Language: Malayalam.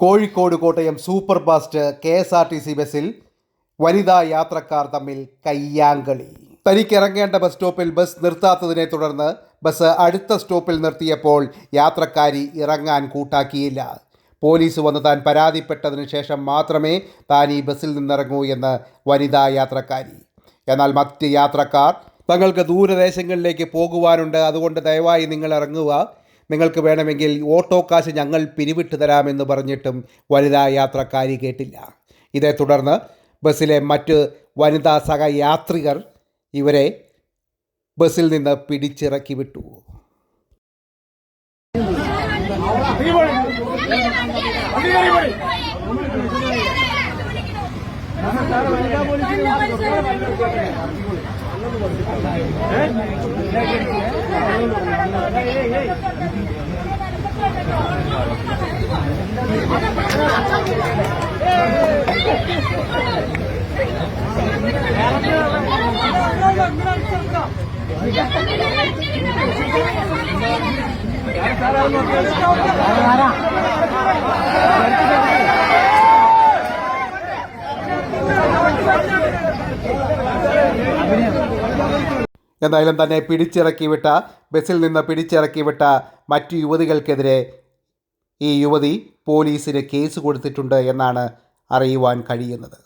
Kozhikode Kottayam super fast K S R T C ബസ്സിൽ വനിതാ യാത്രക്കാർ തമ്മിൽ കയ്യാങ്കളി. തനിക്കിറങ്ങേണ്ട ബസ് സ്റ്റോപ്പിൽ ബസ് നിർത്താത്തതിനെ തുടർന്ന് ബസ് അടുത്ത സ്റ്റോപ്പിൽ നിർത്തിയപ്പോൾ യാത്രക്കാരി ഇറങ്ങാൻ കൂട്ടാക്കിയില്ല. പോലീസ് വന്ന് താൻ പരാതിപ്പെട്ടതിന് ശേഷം മാത്രമേ താൻ ഈ ബസ്സിൽ നിന്നിറങ്ങൂ എന്ന് വനിതാ യാത്രക്കാരി. എന്നാൽ മറ്റ് യാത്രക്കാർ തങ്ങൾക്ക് ദൂരദേശങ്ങളിലേക്ക് പോകുവാനുണ്ട് അതുകൊണ്ട് ദയവായി നിങ്ങൾ ഇറങ്ങുക. നിങ്ങൾക്ക് വേണമെങ്കിൽ ഓട്ടോ കാശ് ഞങ്ങൾ പിരിവിട്ട് തരാമെന്ന് പറഞ്ഞിട്ടും വനിതാ യാത്രക്കാരി കേട്ടില്ല. ഇതേ തുടർന്ന് ബസ്സിലെ മറ്റ് വനിതാ സഹയാത്രികർ ഇവരെ ബസ്സിൽ നിന്ന് പിടിച്ചിറക്കി വിട്ടു. Gracias. എന്തായാലും തന്നെ പിടിച്ചിറക്കി വിട്ട ബസ്സിൽ നിന്ന് പിടിച്ചിറക്കി വിട്ട മറ്റു യുവതികൾക്കെതിരെ ഈ യുവതി പോലീസിന് കേസ് കൊടുത്തിട്ടുണ്ട് എന്നാണ് അറിയുവാൻ കഴിയുന്നത്.